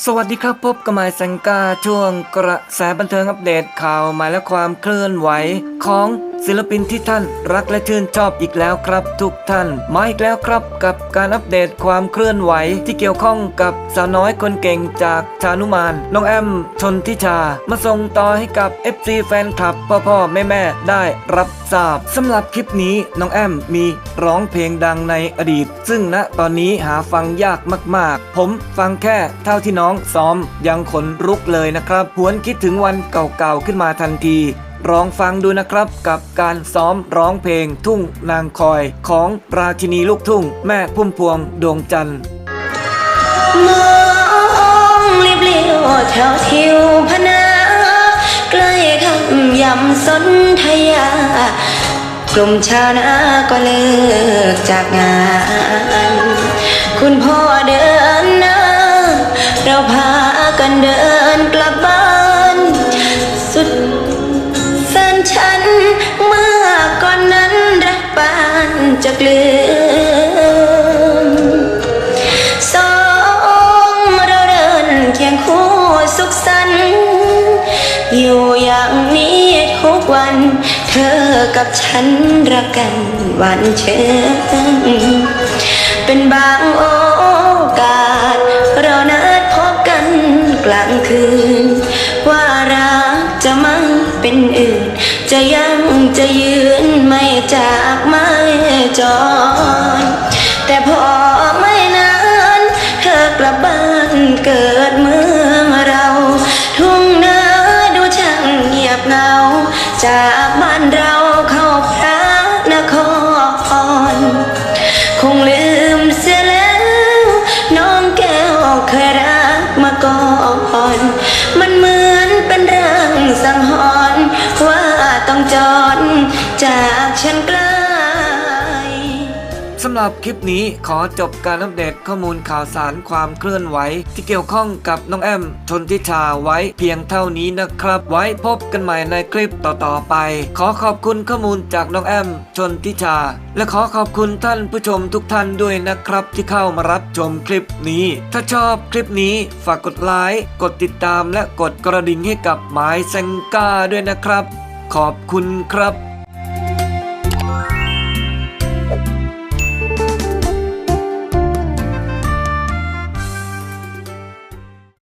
สวัสดีครับพบกับไมายสังกาช่วงกระแสบันเทิงอัปเดตข่าวใหม่และความเคลื่อนไหวของศิลปินที่ท่านรักและชื่นชอบอีกแล้วครับ ทุกท่าน มาอีกแล้วครับกับการอัปเดตความเคลื่อนไหวที่เกี่ยวข้องกับสาวน้อยคนเก่งจากชานุมานน้องแอม ชนทิชา มาส่งต่อให้กับ FC แฟนคลับพ่อพ่อแม่แม่ได้รับทราบสำหรับคลิปนี้น้องแอมมีร้องเพลงดังในอดีต ซึ่งณตอนนี้หาฟังยากมาก ๆ ผมฟังแค่เท่าที่น้องน้องซ้อมยังขนลุกเลยนะครับหวนคิดถึงวันเก่าๆขึ้นมาทันทีลองฟังดูนะครับกับการซ้อมร้องเพลงทุ่งนางคอยของราชินีลูกทุ่ง แม่พุ่มพวงดวงจันทร์มองลิบเลียวแถวทิวพนาใกล้คำยำสนทยา กลุ่มชาวนาก็เลิกจากงาน คุณพ่อ กันเดินกลับบ้าน สุดแสนฉัน เมื่อก่อนนั้นรักปานจะกลืมสองเราเดินเคียงคู่สุขสันต์อยู่อย่างนี้ทุกวัน เธอกับฉันรักกันหวันเชิญเป็นบางโอ กลางคืน ว่ารักจะไม่เป็นอื่น จะยังจะยืนไม่จากไม่จรแต่พอไม่นานเธอกลับบ้านเกิดเมืองเรา ทุ่งนาดูช่างเงียบเหงา จากบ้านเราเข้าพระนครคงลืมเสียแล้ว น้องแก้วเคยรักมาก่อน มันเหมือนเป็นเรื่องสังหรณ์ว่าต้องจรจากฉันกลาำหรับคลิปนี้ขอจบการอัปเดตข้อมูลข่าวสารความเคลื่อนไหว ที่เกี่ยวข้องกับน้องแอม ชนทิชาไว้เพียงเท่านี้นะครับ ไว้พบกันใหม่ในคลิปต่อๆไป ขอขอบคุณข้อมูลจากน้องแอม ชนทิชา และขอขอบคุณท่านผู้ชมทุกท่านด้วยนะครับ ที่เข้ามารับชมคลิปนี้ ถ้าชอบคลิปนี้ฝากกดไลค์กดติดตามและกดกระดิ่งให้กับหมายเซงก้าด้วยนะครับ ขอบคุณครับ